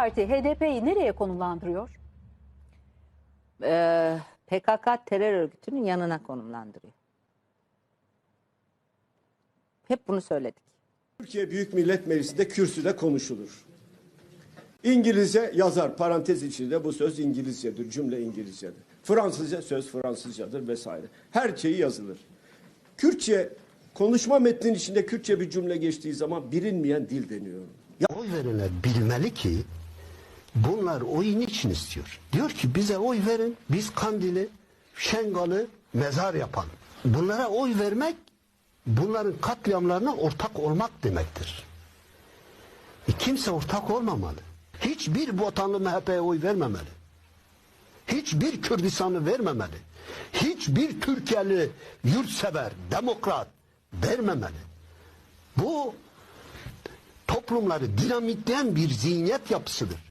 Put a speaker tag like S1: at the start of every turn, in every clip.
S1: Parti HDP'yi nereye konumlandırıyor?
S2: Ee, PKK terör örgütünün yanına konumlandırıyor. Hep bunu söyledik.
S3: Türkiye Büyük Millet Meclisi'nde kürsüde konuşulur. İngilizce yazar parantez içinde bu söz İngilizcedir, cümle İngilizcedir. Fransızca söz Fransızcadır vesaire. Her şeyi yazılır. Kürtçe konuşma metnin içinde Kürtçe bir cümle geçtiği zaman bilinmeyen dil deniyor. Ya
S4: Oy verenler bilmeli ki bunlar oyun için istiyor. Diyor ki bize oy verin, biz Kandil'i, Şengal'ı mezar yapalım. Bunlara oy vermek bunların katliamlarına ortak olmak demektir. E kimse ortak olmamalı. Hiçbir vatanlı MHP'ye oy vermemeli. Hiçbir Kürdistan'ı vermemeli. Hiçbir Türkiye'li yurtsever, demokrat vermemeli. Bu toplumları dinamitleyen bir zihniyet yapısıdır.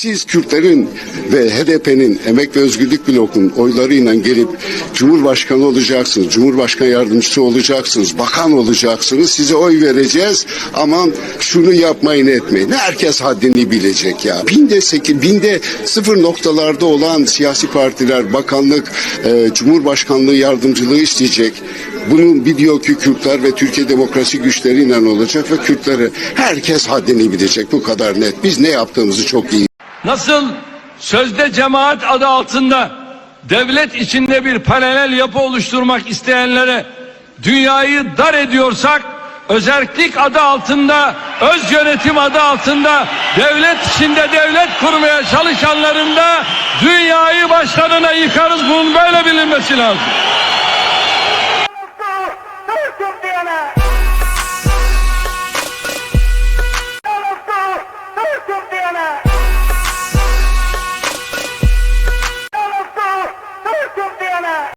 S5: Siz Kürtlerin ve HDP'nin Emek ve Özgürlük Bloku'nun oylarıyla gelip Cumhurbaşkanı olacaksınız, Cumhurbaşkanı yardımcısı olacaksınız, bakan olacaksınız. Size oy vereceğiz. Aman şunu yapmayın etmeyin. Herkes haddini bilecek ya. Binde sekiz, binde sıfır noktalarda olan siyasi partiler, bakanlık, e, Cumhurbaşkanlığı yardımcılığı isteyecek. Bunun biliyor ki Kürtler ve Türkiye demokrasi güçleriyle olacak ve Kürtleri herkes haddini bilecek. Bu kadar net. Biz ne yaptığımızı çok iyi
S6: Nasıl sözde cemaat adı altında devlet içinde bir paralel yapı oluşturmak isteyenlere dünyayı dar ediyorsak özellik adı altında öz yönetim adı altında devlet içinde devlet kurmaya çalışanların da dünyayı başlarına yıkarız bunun böyle bilinmesi lazım.